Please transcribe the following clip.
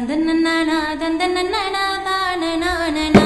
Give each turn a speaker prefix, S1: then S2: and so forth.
S1: தந்த நன்னா தந்த நன்னா தான நான